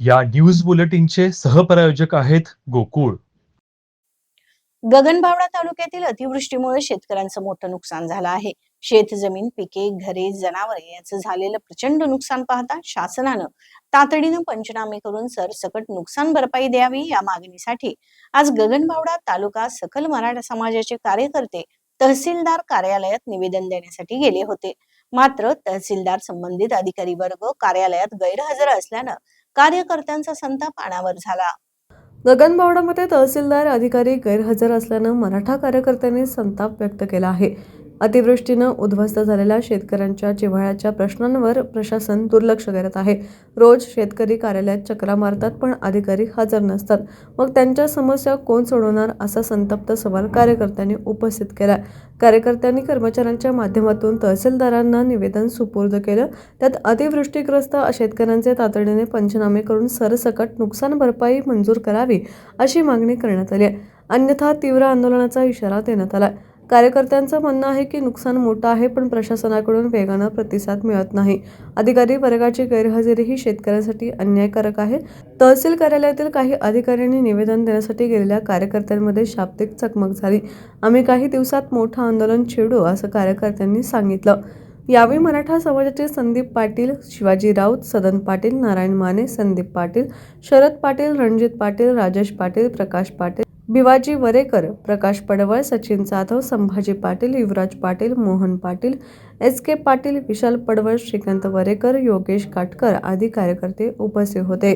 या न्यूज बुलेटिनचे सहप्रायोजक आहेत गोकुळ. गगनबावडा तालुक्यातील अतिवृष्टीमुळे शेतकऱ्यांचं मोठं नुकसान झालं आहे. शेतजमीन पिके घरे जनावरे याचं झालेलं प्रचंड नुकसान पाहता शासनानं तातडीनं पंचनामे करून सरसकट नुकसान भरपाई द्यावी या मागणीसाठी आज गगनबावडा तालुका सकल मराठा समाजाचे कार्यकर्ते तहसीलदार कार्यालयात निवेदन देण्यासाठी गेले होते. मात्र तहसीलदार संबंधित अधिकारी वर्ग कार्यालयात गैरहजर असल्यानं कार्यकर्त्यांचा संताप आणावर झाला. गगनबावडामध्ये तहसीलदार अधिकारी गैरहजर असल्यानं मराठा कार्यकर्त्यांनी संताप व्यक्त केला आहे. अतिवृष्टीनं उद्ध्वस्त झालेल्या शेतकऱ्यांच्या जिव्हाळ्याच्या प्रश्नांवर प्रशासन दुर्लक्ष करत आहे. रोज शेतकरी कार्यालयात चक्रा मारतात पण अधिकारी हजर नसतात. मग त्यांच्या समस्या कोण सोडवणार असा संतप्त सवाल कार्यकर्त्यांनी उपस्थित केला कार्यकर्त्यांनी कर्मचाऱ्यांच्या माध्यमातून तहसीलदारांना निवेदन सुपूर्द केलं. त्यात अतिवृष्टीग्रस्त शेतकऱ्यांचे तातडीने पंचनामे करून सरसकट नुकसान भरपाई मंजूर करावी अशी मागणी करण्यात आली आहे. अन्यथा तीव्र आंदोलनाचा इशारा देण्यात आला कार्यकर्त्यांचं म्हणणं आहे की नुकसान मोठं आहे पण प्रशासनाकडून वेगानं प्रतिसाद मिळत नाही. अधिकारी वर्गाची गैरहजेरी ही शेतकऱ्यांसाठी अन्यायकारक आहे. तहसील कार्यालयातील काही अधिकाऱ्यांनी निवेदन देण्यासाठी गेलेल्या कार्यकर्त्यांमध्ये शाब्दिक चकमक झाली. आम्ही काही दिवसात मोठं आंदोलन छेडू असं कार्यकर्त्यांनी सांगितलं. यावेळी मराठा समाजाचे संदीप पाटील शिवाजी राऊत सदन पाटील नारायण माने संदीप पाटील शरद पाटील रणजित पाटील राजेश पाटील प्रकाश पाटील भिवाजी वरेकर प्रकाश पडवळ सचिन जाधव संभाजी पाटील युवराज पाटील मोहन पाटील एस के पाटील विशाल पडवळ श्रीकांत वरेकर योगेश काटकर आदी कार्यकर्ते उपस्थित होते.